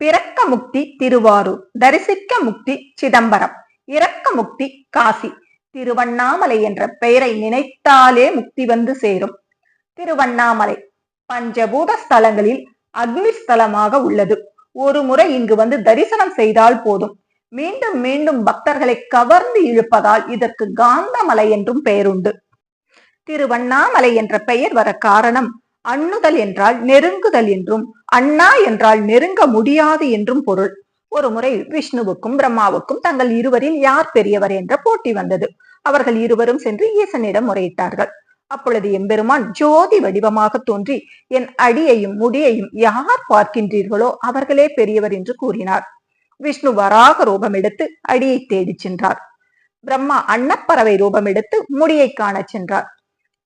பிறக்க முக்தி திருவாரூர். தரிசிக்க முக்தி சிதம்பரம். இறக்க முக்தி காசி. திருவண்ணாமலை என்ற பெயரை நினைத்தாலே முக்தி வந்து சேரும். திருவண்ணாமலை பஞ்சபூத ஸ்தலங்களில் அக்னி ஸ்தலமாக உள்ளது. ஒரு முறை இங்கு வந்து தரிசனம் செய்தால் போதும். மீண்டும் மீண்டும் பக்தர்களை கவர்ந்து இழுப்பதால் இதற்கு காந்தமலை என்றும் பெயருண்டு. திருவண்ணாமலை என்ற பெயர் வர காரணம் அண்ணுதல் என்றால் நெருங்குதல் என்றும் அண்ணா என்றால் நெருங்க முடியாது என்றும் பொருள். ஒரு முறை விஷ்ணுவுக்கும் பிரம்மாவுக்கும் தங்கள் இருவரில் யார் பெரியவர் என்ற போட்டி வந்தது. அவர்கள் இருவரும் சென்று ஈசனிடம் முறையிட்டார்கள். அப்பொழுது எம்பெருமான் ஜோதி வடிவமாக தோன்றி என் அடியையும் முடியையும் யார் பார்க்கின்றீர்களோ அவர்களே பெரியவர் என்று கூறினார். விஷ்ணு வராக ரூபம் எடுத்து அடியை தேடிச் சென்றார். பிரம்மா அன்னப்பறவை ரூபம் எடுத்து முடியை காணச் சென்றார்.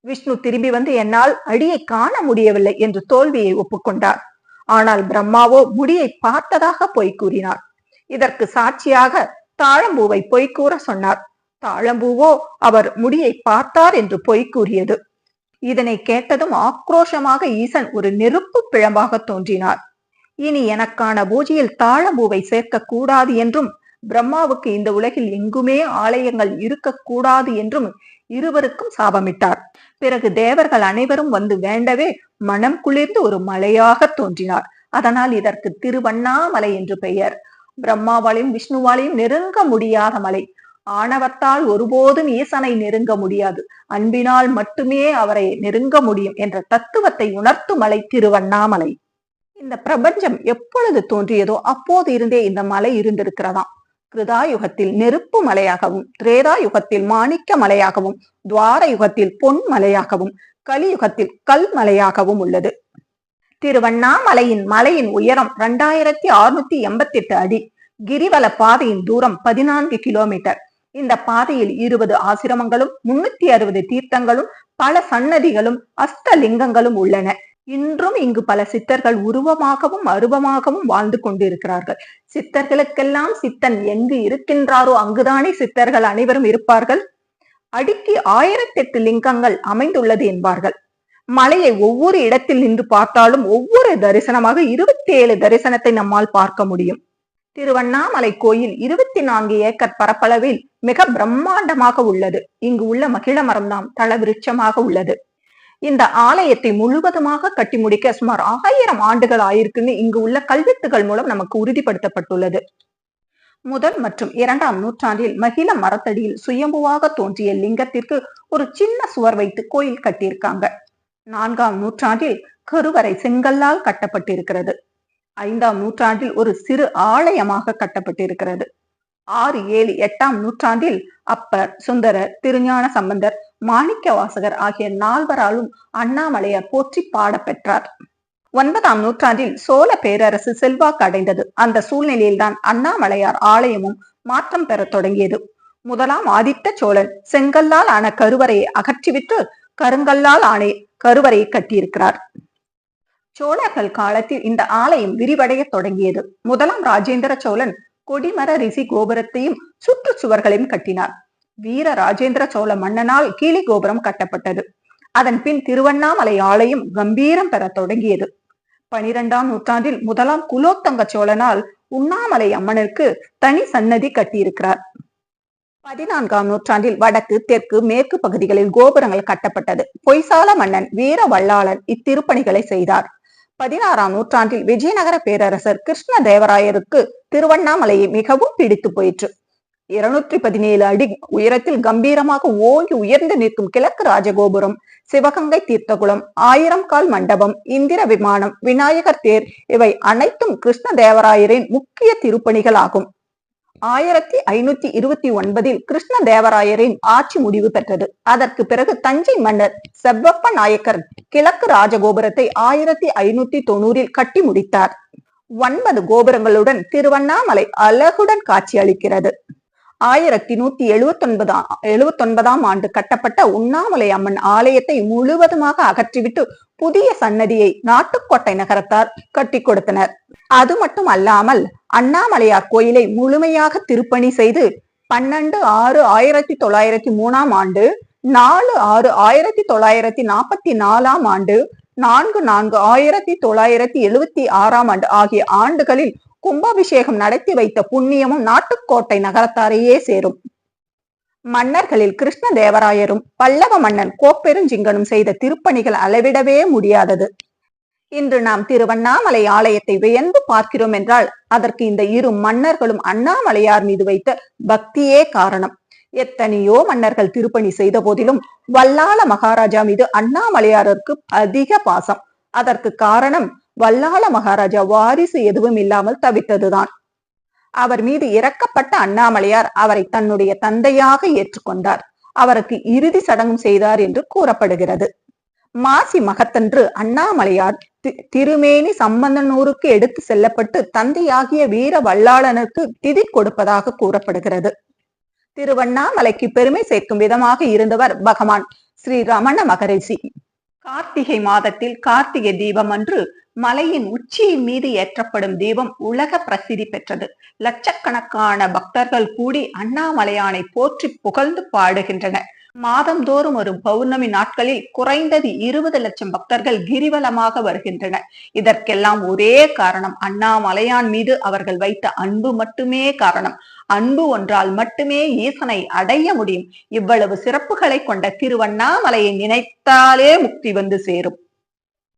விஷ்ணு திரும்பி வந்து என்னால் அடியை காண முடியவில்லை என்று தோல்வியை ஒப்புக்கொண்டார். ஆனால் பிரம்மாவோ முடியை பார்த்ததாக பொய் கூறினார் இதற்கு சாட்சியாக தாழம்பூவை பொய் கூற சொன்னார். தாழம்பூவோ அவர் முடியை பார்த்தார் என்று பொய் கூறியது. இதனை கேட்டதும் ஆக்ரோஷமாக ஈசன் ஒரு நெருப்பு பிழம்பாக தோன்றினார். இனி எனக்கான பூஜையில் தாழம்பூவை சேர்க்க கூடாது என்றும் பிரம்மாவுக்கு இந்த உலகில் எங்குமே ஆலயங்கள் இருக்கக்கூடாது என்றும் இருவருக்கும் சாபமிட்டார். பிறகு தேவர்கள் அனைவரும் வந்து வேண்டவே மனம் குளிர்ந்து ஒரு மலையாக தோன்றினார். அதனால் இதற்கு திருவண்ணாமலை என்று பெயர். பிரம்மாவாலையும் விஷ்ணுவாலையும் நெருங்க முடியாத மலை. ஆணவத்தால் ஒருபோதும் ஈசனை நெருங்க முடியாது. அன்பினால் மட்டுமே அவரை நெருங்க முடியும் என்ற தத்துவத்தை உணர்த்தும் மலை திருவண்ணாமலை. இந்த பிரபஞ்சம் எப்பொழுது தோன்றியதோ அப்போது இருந்தே இந்த மலை இருந்திருக்கிறதாம். கிருதா யுகத்தில் நெருப்பு மலையாகவும் திரேதா யுகத்தில் மாணிக்க மலையாகவும் துவார யுகத்தில் பொன் மலையாகவும் கலியுகத்தில் கல் மலையாகவும் உள்ளது. திருவண்ணாமலையின் மலையின் உயரம் இரண்டாயிரத்தி அறுநூத்தி எண்பத்தி எட்டு அடி. கிரிவல பாதையின் தூரம் பதினான்கு கிலோமீட்டர். இந்த பாதையில் இருபது ஆசிரமங்களும் முன்னூத்தி அறுபது தீர்த்தங்களும் பல சன்னதிகளும் அஸ்தலிங்கங்களும் உள்ளன. இன்றும் இங்கு பல சித்தர்கள் உருவமாகவும் அருவமாகவும் வாழ்ந்து கொண்டிருக்கிறார்கள். சித்தர்களுக்கெல்லாம் சித்தன் எங்கு இருக்கின்றாரோ அங்குதானே சித்தர்கள் அனைவரும் இருப்பார்கள். அடுக்கி ஆயிரத்தெட்டு லிங்கங்கள் அமைந்துள்ளது என்பார்கள். மலையை ஒவ்வொரு இடத்தில் நின்று பார்த்தாலும் ஒவ்வொரு தரிசனமாக இருபத்தி ஏழு தரிசனத்தை நம்மால் பார்க்க முடியும். திருவண்ணாமலை கோயில் இருபத்தி நான்கு ஏக்கர் பரப்பளவில் மிக பிரம்மாண்டமாக உள்ளது. இங்கு உள்ள மகிழ மரம் தான் தளவிருட்சமாக உள்ளது. இந்த ஆலயத்தை முழுவதுமாக கட்டி முடிக்க சுமார் ஆயிரம் ஆண்டுகள் ஆயிருக்குன்னு இங்கு உள்ள கல்வெட்டுகள் மூலம் நமக்கு உறுதிப்படுத்தப்பட்டுள்ளது. முதல் மற்றும் இரண்டாம் நூற்றாண்டில் மகிழ மரத்தடியில் சுயம்புவாக தோன்றிய லிங்கத்திற்கு ஒரு சின்ன சுவர் வைத்து கோயில் கட்டியிருக்காங்க. நான்காம் நூற்றாண்டில் கருவறை செங்கல்லால் கட்டப்பட்டிருக்கிறது. ஐந்தாம் நூற்றாண்டில் ஒரு சிறு ஆலயமாக கட்டப்பட்டிருக்கிறது. ஆறு ஏழு எட்டாம் நூற்றாண்டில் அப்பர் சுந்தரர் திருஞான சம்பந்தர் மாணிக்க வாசகர் ஆகிய நால்வராலும் அண்ணாமலையார் போற்றி பாடப்பெற்றார் ஒன்பதாம் நூற்றாண்டில் சோழ பேரரசு செல்வாக்கு அடைந்தது. அந்த சூழ்நிலையில்தான் அண்ணாமலையார் ஆலயமும் மாற்றம் பெறத் தொடங்கியது. முதலாம் ஆதித்த சோழன் செங்கல்லால் ஆன கருவறையை அகற்றிவிட்டு கருங்கல்லால் ஆன கருவறையை கட்டியிருக்கிறார். சோழர்கள் காலத்தில் இந்த ஆலயம் விரிவடைய தொடங்கியது. முதலாம் ராஜேந்திர சோழன் கொடிமர ரிஷி கோபுரத்தையும் சுற்றுச்சுவர்களையும் கட்டினார். வீர ராஜேந்திர சோழ மன்னனால் கீழி கோபுரம் கட்டப்பட்டது. அதன் பின் திருவண்ணாமலை ஆலயம் கம்பீரம் பெற தொடங்கியது. பனிரெண்டாம் நூற்றாண்டில் முதலாம் குலோத்தங்க சோழனால் உண்ணாமலை அம்மனுக்கு தனி சன்னதி கட்டியிருக்கிறார். பதினான்காம் நூற்றாண்டில் வடக்கு தெற்கு மேற்கு பகுதிகளில் கோபுரங்கள் கட்டப்பட்டது. பொய்சால மன்னன் வீர வல்லாளன் இத்திருப்பணிகளை செய்தார். பதினாறாம் நூற்றாண்டில் விஜயநகர பேரரசர் கிருஷ்ண தேவராயருக்கு திருவண்ணாமலையை மிகவும் பிடித்து போயிற்று. இருநூற்றி பதினேழு அடி உயரத்தில் கம்பீரமாக ஓங்கி உயர்ந்து நிற்கும் கிழக்கு ராஜகோபுரம் சிவகங்கை தீர்த்தகுளம் ஆயிரம் கால் மண்டபம் இந்திர விமானம் விநாயகர் தேர் இவை அனைத்தும் கிருஷ்ண தேவராயரின் முக்கிய திருப்பணிகள் ஆகும் ஆயிரத்தி ஐநூத்தி இருபத்தி ஒன்பதில் கிருஷ்ண தேவராயரின் ஆட்சி முடிவு பெற்றது. அதற்கு பிறகு தஞ்சை மன்னர் செவ்வப்ப நாயக்கர் கிழக்கு ராஜகோபுரத்தை ஆயிரத்தி ஐநூத்தி தொண்ணூறில் கட்டி முடித்தார். ஒன்பது கோபுரங்களுடன் திருவண்ணாமலை அழகுடன் காட்சி அளிக்கிறது ஆயிரத்தி நூத்தி எழுவத்தி ஒன்பதாம் எழுவத்தி ஒன்பதாம் ஆண்டு கட்டப்பட்ட உண்ணாமலை அம்மன் ஆலயத்தை முழுவதுமாக அகற்றிவிட்டு புதிய சன்னதியை நாட்டுக்கோட்டை நகரத்தார் கட்டி கொடுத்தனர். அது மட்டும் அல்லாமல் அண்ணாமலையார் கோயிலை முழுமையாக திருப்பணி செய்து பன்னெண்டு ஆறு ஆயிரத்தி தொள்ளாயிரத்தி மூணாம் ஆண்டு நாலு ஆறு ஆயிரத்தி தொள்ளாயிரத்தி நாற்பத்தி நாலாம் ஆண்டு நான்கு நான்கு ஆயிரத்தி தொள்ளாயிரத்தி எழுபத்தி ஆறாம் ஆண்டு ஆகிய ஆண்டுகளில் கும்பாபிஷேகம் நடத்தி வைத்த புண்ணியமும் நாட்டுக்கோட்டை நகரத்தாரையே சேரும். மன்னர்களில் கிருஷ்ண தேவராயரும் பல்லவ மன்னன் கோப்பெருஞ்சிங்கனும் செய்த திருப்பணிகள் அளவிடவே முடியாதது. இன்று நாம் திருவண்ணாமலை ஆலயத்தை வியந்து பார்க்கிறோம் என்றால் அதற்கு இந்த இரு மன்னர்களும் அண்ணாமலையார் மீது வைத்த பக்தியே காரணம். எத்தனையோ மன்னர்கள் திருப்பணி செய்த போதிலும் வல்லாள மகாராஜா மீது அண்ணாமலையாருக்கு அதிக பாசம். அதற்கு காரணம் வல்லாள மகாராஜா வாரிசு எதுவும் இல்லாமல் தவித்ததுதான். அவர் மீது இறக்கப்பட்ட அண்ணாமலையார் அவரை தன்னுடைய தந்தையாக ஏற்றுக்கொண்டார். அவருக்கு இறுதி சடங்கும் செய்தார் என்று கூறப்படுகிறது. மாசி மகத்தன்று அண்ணாமலையார் திருமேனி சம்பந்தனூருக்கு எடுத்து செல்லப்பட்டு தந்தையாகிய வீர வல்லாளனுக்கு திதி கொடுப்பதாக கூறப்படுகிறது. திருவண்ணாமலைக்கு பெருமை சேர்க்கும் விதமாக இருந்தவர் பகவான் ஸ்ரீ ரமண மகரிஷி. கார்த்திகை மாதத்தில் கார்த்திகை தீபம் அன்று மலையின் உச்சியின் மீது ஏற்றப்படும் தீபம் உலக பிரசித்தி பெற்றது. லட்சக்கணக்கான பக்தர்கள் கூடி அண்ணாமலையானை போற்றி புகழ்ந்து பாடுகின்றனர். மாதந்தோறும் ஒரு பௌர்ணமி நாட்களில் குறைந்தது இருபது லட்சம் பக்தர்கள் கிரிவலமாக வருகின்றனர். இதற்கெல்லாம் ஒரே காரணம் அண்ணாமலையான் மீது அவர்கள் வைத்த அன்பு மட்டுமே காரணம். அன்பு ஒன்றால் மட்டுமே ஈசனை அடைய முடியும். இவ்வளவு சிறப்புகளை கொண்ட திருவண்ணாமலையை நினைத்தாலே முக்தி வந்து சேரும்.